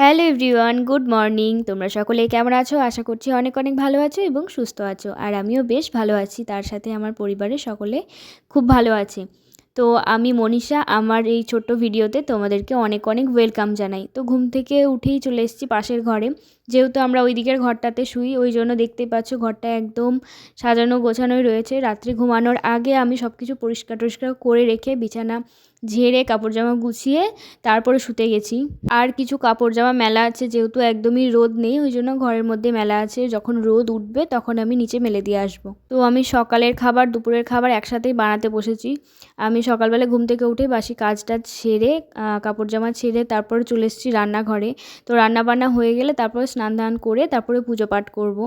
Hello everyone, good morning. তোমরা সকলে কেমন আছো? আশা করছি অনেক অনেক ভালো আছো এবং সুস্থ আছো। আর আমিও বেশ ভালো আছি, তার সাথে আমার পরিবারের সকলে খুব ভালো আছে। তো আমি মনীষা, আমার এই ছোট্ট ভিডিওতে তোমাদেরকে অনেক অনেক ওয়েলকাম জানাই। তো ঘুম থেকে উঠেই চলে এসেছি পাশের ঘরে। যেহেতু আমরা ওই দিকের ঘরটাতে শুই, ওই জন্য দেখতেই পাচ্ছ ঘরটা একদম সাজানো গোছানোই রয়েছে। রাত্রে ঘুমানোর আগে আমি সব কিছু পরিষ্কার টরিষ্কার করে রেখে বিছানা ঝেড়ে কাপড় জামা গুছিয়ে তারপরে শুতে গেছি। আর কিছু কাপড় জামা মেলা আছে, যেহেতু একদমই রোদ নেই, ওই জন্য ঘরের মধ্যে মেলা আছে। যখন রোদ উঠবে, তখন আমি নিচে মেলে দিয়ে আসব। তো আমি সকালের খাবার, দুপুরের খাবার একসাথেই বানাতে বসেছি। আমি সকালবেলা ঘুম থেকে উঠে বাসি কাজ টাজ ছেড়ে কাপড় জামা ছেড়ে তারপরে চলে এসেছি রান্নাঘরে। তো রান্না বান্না হয়ে গেলে তারপরে স্নান ধান করে তারপরে পুজো পাঠ করব।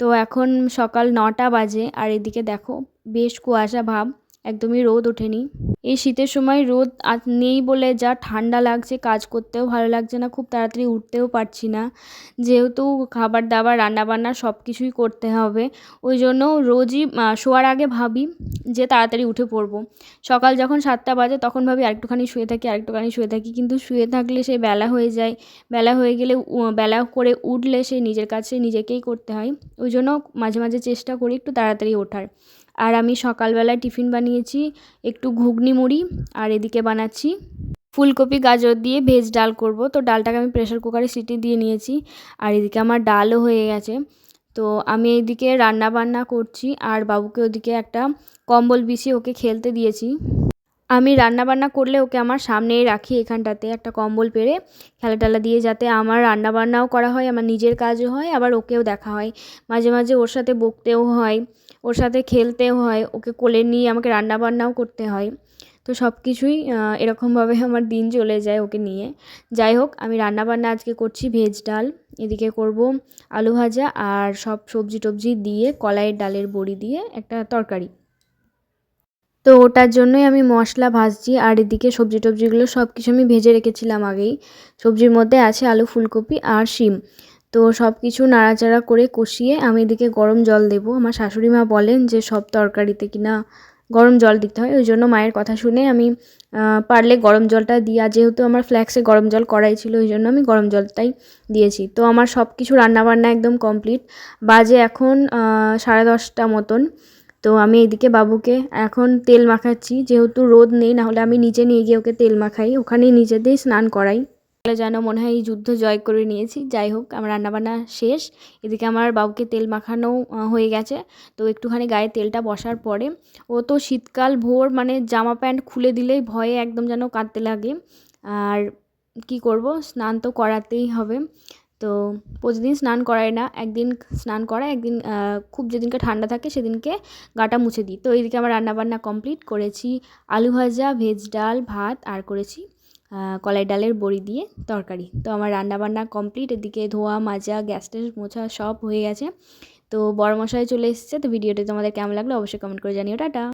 তো এখন সকাল নটা বাজে, আর এদিকে দেখো, বেশ কুয়াশা ভাব। একদমই রোদ ওঠেনি। এই শীতের সময় রোদ নেই বলে যা ঠান্ডা লাগছে, কাজ করতেও ভালো লাগছে না, খুব তাড়াতাড়ি উঠতেও পারছি না। যেহেতু খাবার দাবার রান্নাবান্না সব কিছুই করতে হবে, ওই জন্য রোজই শোয়ার আগে ভাবি যে তাড়াতাড়ি উঠে পড়ব। সকাল যখন সাতটা বাজে তখন ভাবি আরেকটুখানি শুয়ে থাকি, আরেকটুখানি শুয়ে থাকি, কিন্তু শুয়ে থাকলে সে বেলা হয়ে যায়। বেলা হয়ে গেলে বেলা করে উঠলে সে নিজের কাছে নিজেকেই করতে হয়। ওই জন্য মাঝে মাঝে চেষ্টা করি একটু তাড়াতাড়ি ওঠার। আর আমি সকালবেলায় টিফিন বানিয়েছি একটু ঘুগনি মুড়ি আর এদিকে বানাচ্ছি ফুলকপি, গাজর দিয়ে ভেজ ডাল করব। তো ডালটাকে আমি প্রেশার কুকারে সিটি দিয়ে নিয়েছি আর এদিকে আমার ডালও হয়ে গেছে। তো আমি এইদিকে রান্না বান্না করছি আর বাবুকে ওদিকে একটা কম্বল বিছিয়ে ওকে খেলতে দিয়েছি। আমি রান্না বান্না করলে ওকে আমার সামনেই রাখি এখানটাতে একটা কম্বল পেরে খেলা টেলা দিয়ে যাতে আমার রান্না বান্নাও করা হয়, আমার নিজের কাজও হয়, আবার ওকেও দেখা হয়। মাঝে মাঝে ওর সাথে বকতেও হয়। ওর সাথে খেলতে হয়, ওকে কোলে নিয়ে আমাকে রান্না বান্নাও করতে হয়। তো সব কিছুই এরকমভাবে আমার দিন চলে যায় ওকে নিয়ে। যাই হোক, আমি রান্না বান্না আজকে করছি ভেজ ডাল, এদিকে করব আলু ভাজা আর সব সবজি টবজি দিয়ে কলাইয়ের ডালের বড়ি দিয়ে একটা তরকারি। তো ওটার জন্যই আমি মশলা ভাজছি আর এদিকে সবজি টবজিগুলো সব কিছু আমি ভেজে রেখেছিলাম আগেই। সবজির মধ্যে আছে আলু ফুলকপি আর শিম। তো সব কিছু নাড়াচাড়া করে কষিয়ে আমি এদিকে গরম জল দেবো। আমার শাশুড়ি মা বলেন যে, সব তরকারিতে কিনা গরম জল দিতে হয়। ওই জন্য মায়ের কথা শুনে আমি পারলে গরম জলটা দিয়া যেহেতু আমার ফ্ল্যাক্সে গরম জল করাই ছিল, ওই জন্য আমি গরম জলটাই দিয়েছি। তো আমার সব কিছু রান্নাবান্না একদম কমপ্লিট। বাজে এখন সাড়ে দশটা মতন। তো আমি এদিকে বাবুকে এখন তেল মাখাচ্ছি। যেহেতু রোদ নেই, নাহলে আমি নিচে নিয়ে গিয়ে ওকে তেল মাখাই। ওখানেই নিজেতেই স্নান করাই। যেন মনে হয় এই যুদ্ধ জয় করে নিয়েছি। যাই হোক, আমার রান্নাবান্না শেষ। এদিকে আমার বাবুকে তেল মাখানো হয়ে গেছে। তো একটুখানি গায়ে তেলটা বসার পরে, ও তো শীতকাল ভোর মানে জামা প্যান্ট খুলে দিলেই ভয়ে একদম যেন কাঁদতে লাগে। আর কি করব, স্নান তো করাতেই হবে। তো প্রতিদিন স্নান করাই না, একদিন স্নান করায়, একদিন খুব যেদিনকে ঠান্ডা থাকে সেদিনকে গাটা মুছে দিই। তো এইদিকে আমার রান্নাবান্না কমপ্লিট করেছি। আলু ভাজা, ভেজ ডাল, ভাত, আর করেছি কলাই ডালের বড়ি দিয়ে তরকারি। তো আমার রান্নাবান্না কমপ্লিট এদিকে ধোয়া, মাজা, গ্যাস ট্যাস, মোছা সব হয়ে গেছে। তো বড় মশায় চলে এসেছে, তো ভিডিওটি তোমাদের কেমন লাগল অবশ্যই কমেন্ট করে জানিও। টাটা!